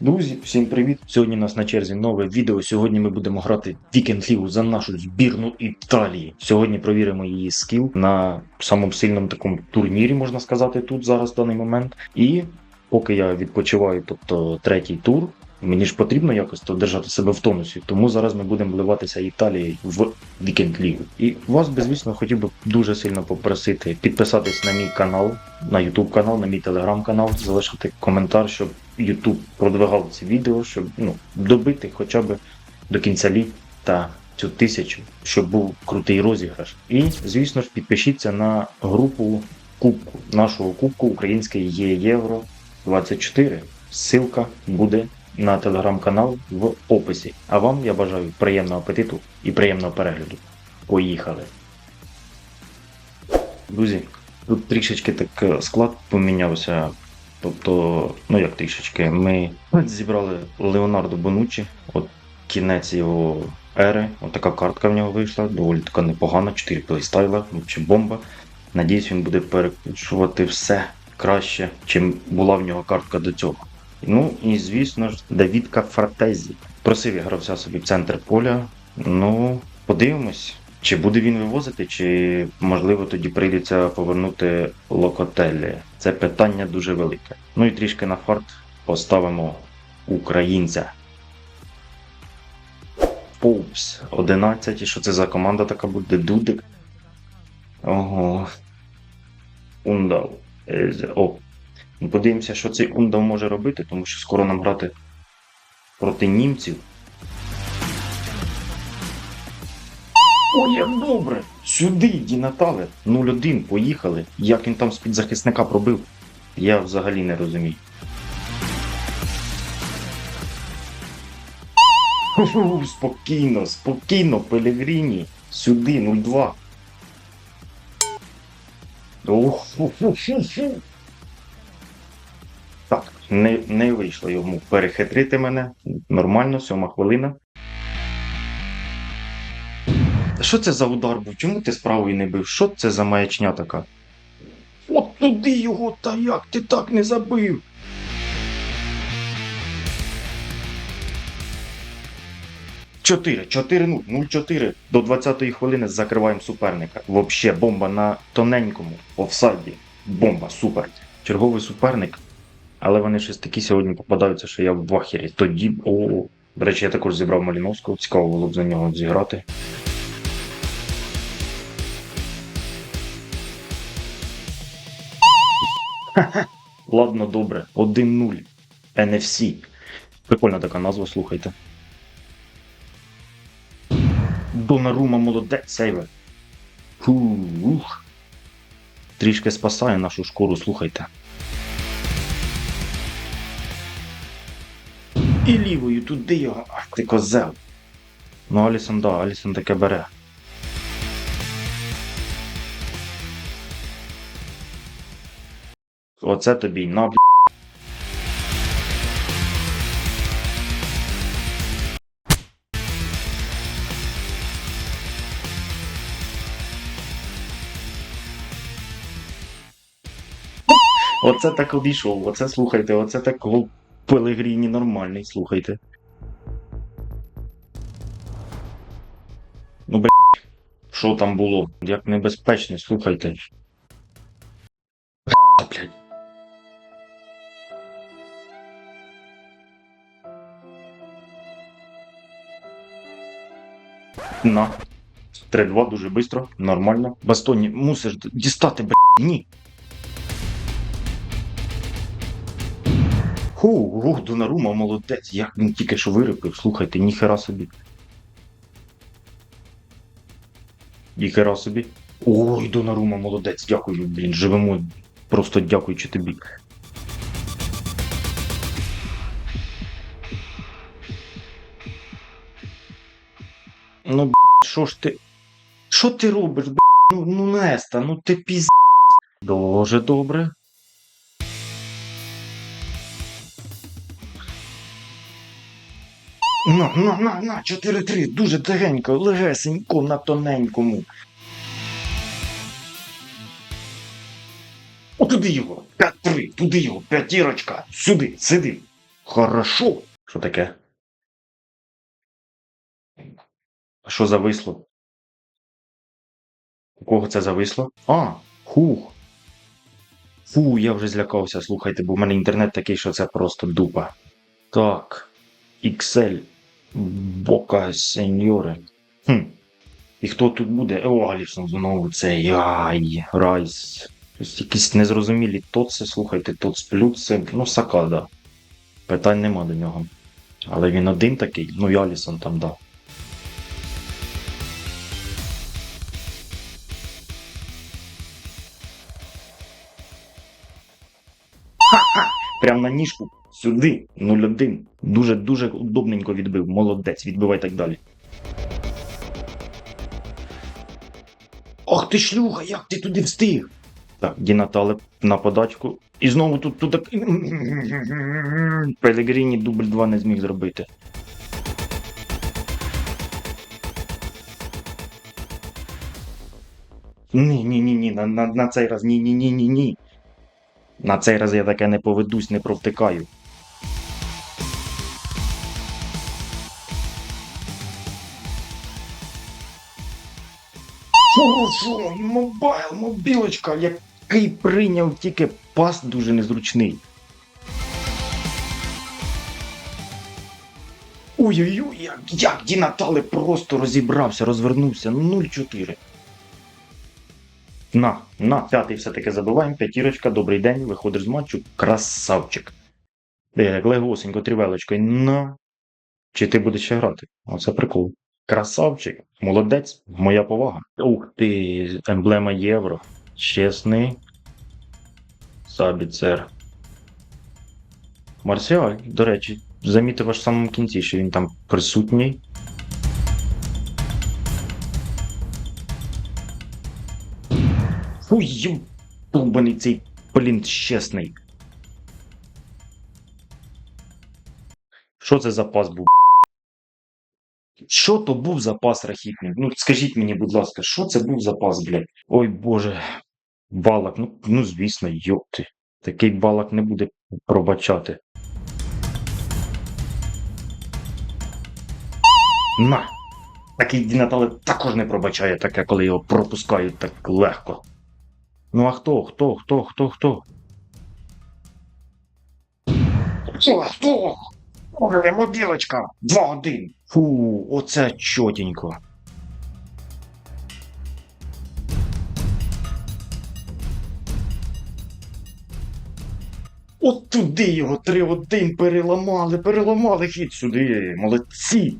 Друзі, всім привіт! Сьогодні у нас на черзі нове відео. Сьогодні ми будемо грати Вікенд Лігу за нашу збірну Італії. Сьогодні провіримо її скіл на самому сильному такому турнірі, можна сказати, тут зараз в даний момент. І поки я відпочиваю, тобто третій тур, мені ж потрібно якось то держати себе в тонусі. Тому зараз ми будемо вливатися Італією в Вікенд Лігу. І вас, беззвісно, хотів би дуже сильно попросити підписатись на мій канал, на YouTube канал, на мій телеграм канал, залишити коментар, щоб YouTube продвигав ці відео, щоб ну, добити хоча б до кінця літа цю тисячу, щоб був крутий розіграш. І, звісно ж, підпишіться на групу Кубку, нашого Кубку Український є Євро 24. Ссылка буде на телеграм-канал в описі. А вам я бажаю приємного апетиту і приємного перегляду. Поїхали! Друзі, тут трішечки так е, склад помінявся. Тобто, ну як трішечки, ми зібрали Леонардо Бонуччі, от кінець його ери. От така картка в нього вийшла, доволі така непогана, 4 плейстайла, чи бомба. Надіюсь, він буде перекручувати все краще, чим була в нього картка до цього. Ну і звісно ж, Давідка Фратезі. Просив я гравця собі в центр поля. Ну, подивимось, чи буде він вивозити, чи можливо тоді прийдеться повернути Локотелі. Це питання дуже велике. Ну і трішки на фарт поставимо українця. Поупс 11. І що це за команда така буде? Дудик. Ого. Ундал. О. Ну, Подивимося, що цей Ундал може робити, тому що скоро нам грати проти німців. О, як добре! Сюди, Ді Натале! 0-1, поїхали. Як він там з-під захисника пробив, я взагалі не розумію. Ху-ху, Спокійно, спокійно, Пелевріні. Сюди, 0-2. Ох, фу-фу-фу-фу. Так, не, не вийшло йому перехитрити мене. Нормально, сьома хвилина. Що це за удар був? Чому ти з правої не бив? Що це за маячня така? От туди його, та як ти так не забив? Чотири, 4-0, 0-4. До 20-ї хвилини закриваємо суперника. Вообще бомба на тоненькому офсайді. Бомба, супер. Черговий суперник. Але вони щось такі сьогодні попадаються, що я в вахері. Тоді. О, до речі, я також зібрав Маліновського. Цікаво було б за нього зіграти. Ладно, добре. 1-0. NFC. Прикольна така назва, слухайте. Донарума молодець, сейвер. Трішки спасає нашу шкуру, слухайте. І лівою туди його. Ах ти козел. Ну, Алісон, да, Алісон таке бере. Оце тобі на бл... Оце так обійшов, оце слухайте, оце так Пелегріні нормальний, слухайте. Ну, бля, що там було? Як небезпечно, слухайте. Блядь. На. 3-2 дуже швидко, нормально. Бастоні, мусиш дістати, блядь, ні. Ху, ух, Донарума молодець, як він тільки що вирипив, слухайте, ніхера собі. Ніхера собі. Ой, Донарума молодець, дякую, блін, живемо. Просто дякуючи тобі. Ну, б**, що ж ти. Що ти робиш, б**? Ну, ну Неста, ну ти піз. Дуже добре. На, на, на, на, 4-3, дуже тихенько, легесенько на тоненькому. О, туди його, 5-3, туди його, п'ятірочка, сюди, сиди. Хорошо. Що таке? А що зависло? У кого це зависло? А, хух. Фу, я вже злякався, слухайте, бо в мене інтернет такий, що це просто дупа. Так. XL. Бока сеньоре. Хм. І хто тут буде? О, Алісон знову цей. Ай, Райс. Тобто Якісь незрозумілі тоци, слухайте, тоц плюс, ну, сакада. Питань нема до нього. Але він один такий, ну і Алісон там, да. Ха-ха! Прям на ніжку. Сюди. 0-1. Дуже-дуже удобненько відбив. Молодець, відбивай так далі. Ах ти шлюха, як ти туди встиг? Так, Діна Талеб на подачку. І знову тут, тут так. Пелегріні дубль 2 не зміг зробити. Ні, ні, ні, ні, на, на, на цей раз ні, ні, ні, ні, ні. На цей раз я таке не поведусь, не провтикаю. Хорошо, мобайл, мобілочка, який прийняв тільки пас дуже незручний. Ой-ой-ой, як, як Ді просто розібрався, розвернувся. 0-4. На, на, п'ятий все-таки забиваємо. П'ятірочка, добрий день, виходиш з матчу. Красавчик. Легосенько, трівелочкою. На. Чи ти будеш ще грати? Оце прикол. Красавчик, молодець, моя повага. Ух ти, емблема євро. Чесний. Сабіцер. Марсіаль, до речі, замітив аж в самому кінці, що він там присутній. Фуй, тубаний цей блін чесний. Що це за пас був? Що то був за пас рахітний? Ну скажіть мені, будь ласка, що це був за пас, блядь? Ой Боже. Балак, ну, ну звісно, йопти. Такий балак не буде пробачати. На! Такий Дінатале також не пробачає таке, коли його пропускають так легко. Ну а хто? Хто? Хто? Хто? Хто? Хто? Хто? Ой, мобілочка! 2-1. Фу, оце чотенько. От туди його 3-1 переламали, переламали хід сюди. Молодці.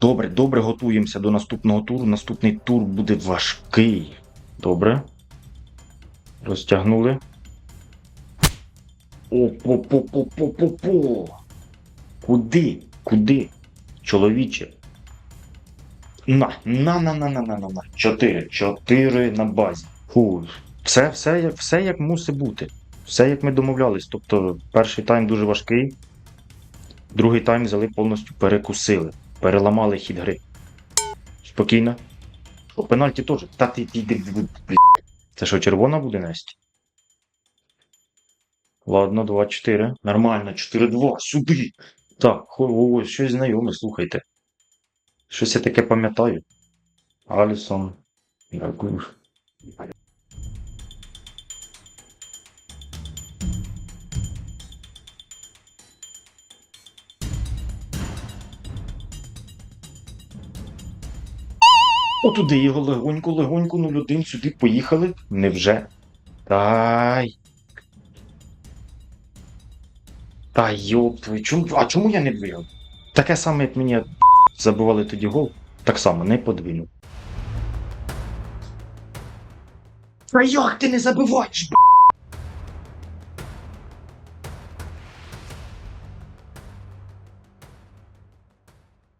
Добре, добре, готуємося до наступного туру. Наступний тур буде важкий. Добре. Розтягнули. О-по-по-по-по-по-по. Куди? Куди? Чоловіче. На, на, на, на, на, на, на, на. Чотири. Чотири на базі. Фу. Все, все, все як мусить бути. Все як ми домовлялись. Тобто, перший тайм дуже важкий, другий тайм взяли повністю перекусили. Переламали хід гри. Спокійно. О, пенальті теж. Та ти ти- ти-. Це що, червона буде Настя? Ладно, 2-4. Нормально, 4-2. Сюди. Так, ось щось знайоме, слухайте. Щось я таке пам'ятаю. Алісон. Дякую. Отуди його легонько, легонько, 0-1 сюди поїхали. Невже? Тай. Та йоп твою, чому, а чому я не двигав? Таке саме, як мені забивали тоді гол, так само не подвинув. А як ти не забиваєш?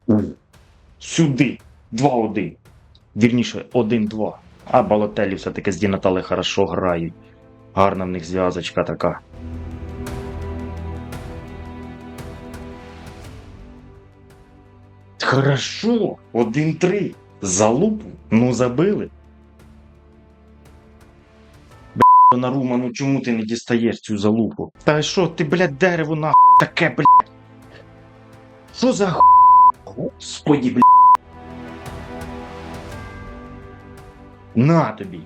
б***? Сюди. 2-1. Вірніше, 1-2. А Балотелі все-таки з Дінатали хорошо грають. Гарна в них зв'язочка така. Хорошо, 1-3. За лупу. Ну забили. Б**, Нарума, ну чому ти не дістаєш цю залупу? Та що ти, блядь, дерево на таке, блядь? Що за х... Господі, блядь. На тобі.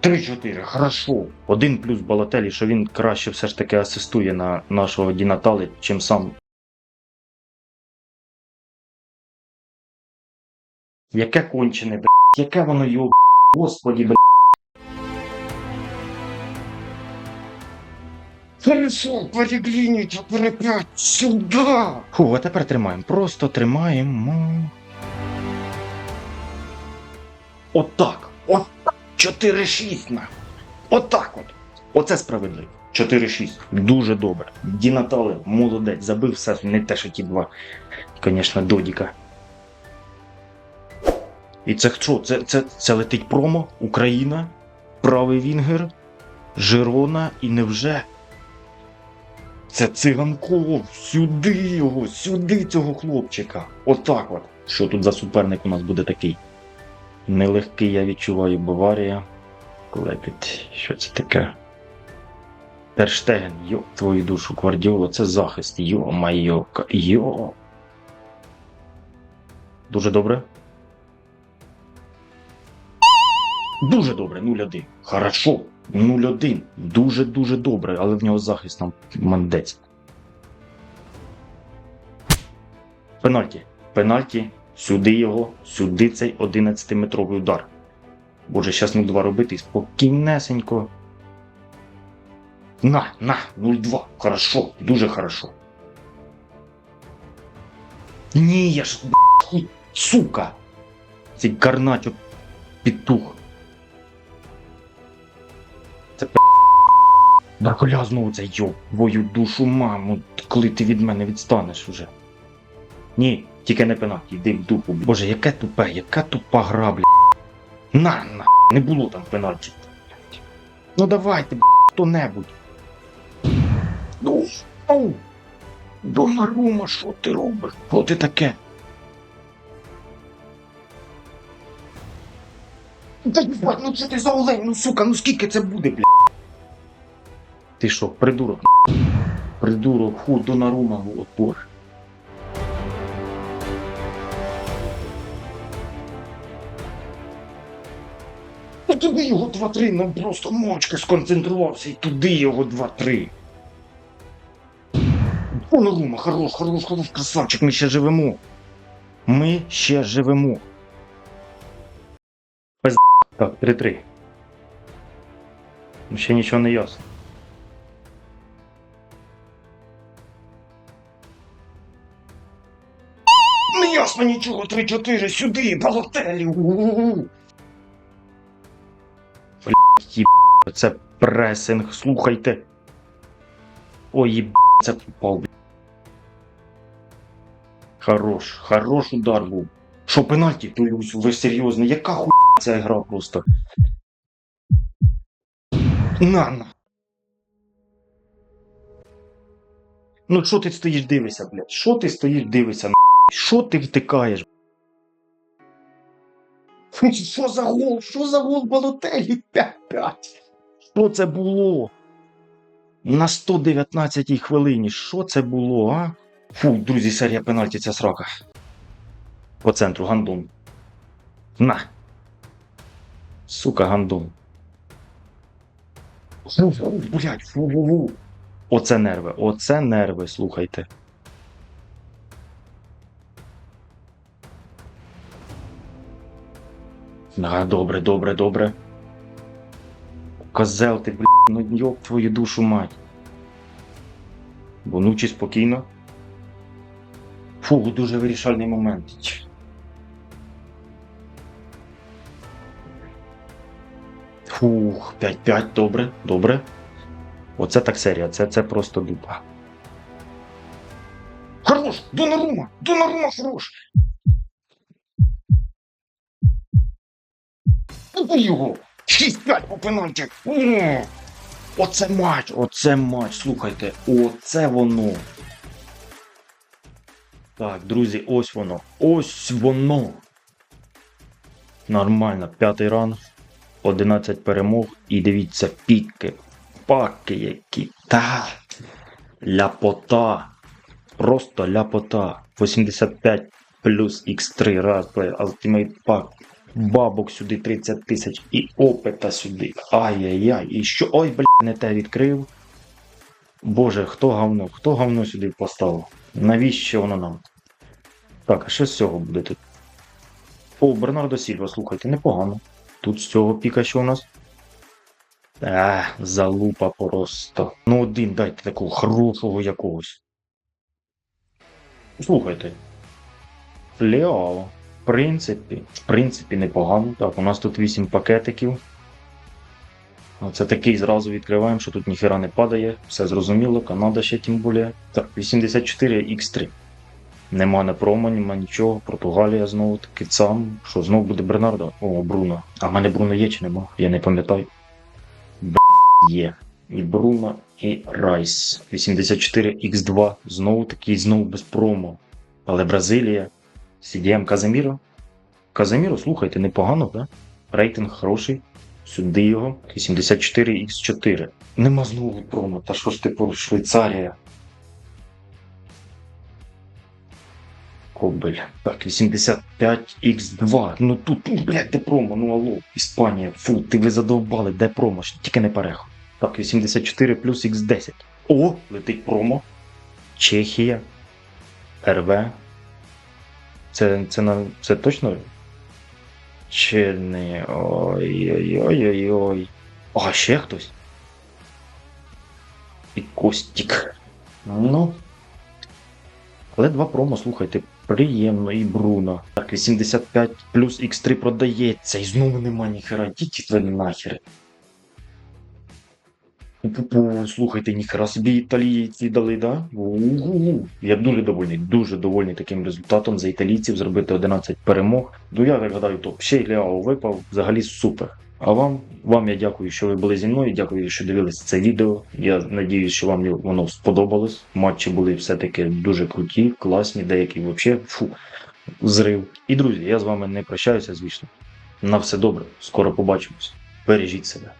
Три-чотири, хорошо. Один плюс Балателі, що він краще все ж таки асистує на нашого Дінатали, чим сам. Яке кончене, блядь, яке воно його, господі, блядь. Хорошо, перегляніть, переп'ять сюди. Фу, а тепер тримаємо. Просто тримаємо. Отак. Отак. 4-6 на. Отак от. Оце справедливо. 4-6. Дуже добре. Дінатали, молодець, забив все, не те, що ті два. Звісно, Додіка. І це що? Це, це, це летить промо? Україна? Правий Вінгер? Жирона і невже? Це циганков, сюди його, сюди цього хлопчика. Отак от. Що тут за суперник у нас буде такий? Нелегкий, я відчуваю, Баварія. Клепіт. Що це таке? Терштеген, йо, твою душу, Гвардіола, це захист. Йо, майока, йо. Дуже добре. Дуже добре, 0-1. Хорошо. 0-1. Дуже-дуже добре, але в нього захист там мандець. Пенальті. Пенальті. Сюди його, сюди цей 11-метровий удар. Боже, щас 0-2 робити і спокійнесенько. На, на, 0-2. Хорошо, дуже хорошо. Ні, я ж сука. Цей карначок петух. Це Барколя знову цей йоб, твою душу, маму, коли ти від мене відстанеш уже. Ні, тільки не пенальті, йди в дупу. Боже, яке тупе, яка тупа гра, бля. На, на, не було там пенальті. Ну давайте, б**, хто-небудь. Ну, оу. Донарума, що ти робиш? Що ти таке? Та їбать, ну це ти за олень, ну сука, ну скільки це буде, бля? Ти що, придурок? Придурок, ху, Донарума, о боже. Туди його 2-3, ну просто мочки сконцентрувався і туди його 2-3. Донарума, хорош, хорош, хорош, красавчик, ми ще живемо. Ми ще живемо. Пизд... Так, 3-3. Ну, Ще нічого не ясно. Не ясно нічого, 3-4, сюди, балотелі. у-у-у. Блядь, їб... це пресинг, слухайте. Ой, їб... це попав. Хорош, хорош удар був. Що пенальті, Толюсь, ви серйозно, яка хуйня ця гра просто. На, на. Ну що ти стоїш дивишся, блядь? Що ти стоїш дивишся, на? Що ти втикаєш? Що за гол? Що за гол Балотелі? 5-5. Що це було? На 119-й хвилині. Що це було, а? Фу, друзі, серія пенальті ця срака. По центру гандон. На. Сука, гандон. Фу, фу, фу, фу, фу. Оце нерви, оце нерви, слухайте. А, добре, добре, добре. Козел ти, блядь, ну йоб твою душу мать. Бонучі спокійно. Фу, дуже вирішальний момент. Фух, 5-5, добре, добре. Оце так серія, це, це просто дупа. Хорош! Донарума! Донарума хорош! Його! 6-5 по пенальті! Оце матч! Оце матч, слухайте, оце воно. Так, друзі, ось воно. Ось воно. Нормально, п'ятий ранг. 11 перемог і дивіться піки, паки які. Та ляпота. Просто ляпота. 85 плюс X3 раз Ultimate Pack. Бабок сюди 30 тисяч і опита сюди. Ай-яй-яй. І що? Ой, бля, не те відкрив. Боже, хто говно? Хто говно сюди поставив? Навіщо воно нам? Так, а що з цього буде тут? О, Бернардо Сільва, слухайте, непогано. Тут з цього піка що у нас? А, залупа просто. Ну, один дайте такого хорошого якогось. Слухайте. Лео. Принципі, в принципі, непогано. Так, у нас тут 8 пакетиків. Це такий зразу відкриваємо, що тут ніхера не падає. Все зрозуміло, Канада ще тим більше. Так, 84 X3. Нема не промо, нема нічого. Португалія знову таки сам. Що знову буде Бернардо? О, Бруно. А в мене Бруно є чи нема? Я не пам'ятаю. Б є. І Бруно, і Райс. 84 X2. Знову таки, знову без промо. Але Бразилія. CDM Казаміро. Казаміро, слухайте, непогано, да? Рейтинг хороший. Сюди його. 84 X4. Нема знову промо. Та що ж типу Швейцарія? Кобель. Так, 85 X2. Ну тут, ну, блядь, де промо? Ну алло, Іспанія. Фу, ти ви задовбали, де промо? Тільки не переход. Так, 84 плюс X10. О, летить промо. Чехія. РВ. Це, це, це точно? Чи не. Ой-ой-ой-ой-ой. А, ще хтось. І Костік. Ну. Але два промо, слухайте, приємно і Бруно. Так, 85 плюс X3 продається, і знову нема ніхера. Діть ви нахер. Пу-пу-пу, Слухайте, ніхера собі італійці дали, да? У-у-у. Я дуже довольний, дуже довольний таким результатом за італійців зробити 11 перемог. Ну я так гадаю, топ. Ще Ляо випав, взагалі супер. А вам, вам я дякую, що ви були зі мною. Дякую, що дивились це відео. Я надіюсь, що вам воно сподобалось. Матчі були все-таки дуже круті, класні, деякі взагалі фу, зрив. І друзі, я з вами не прощаюся, звісно. На все добре. Скоро побачимось. Бережіть себе.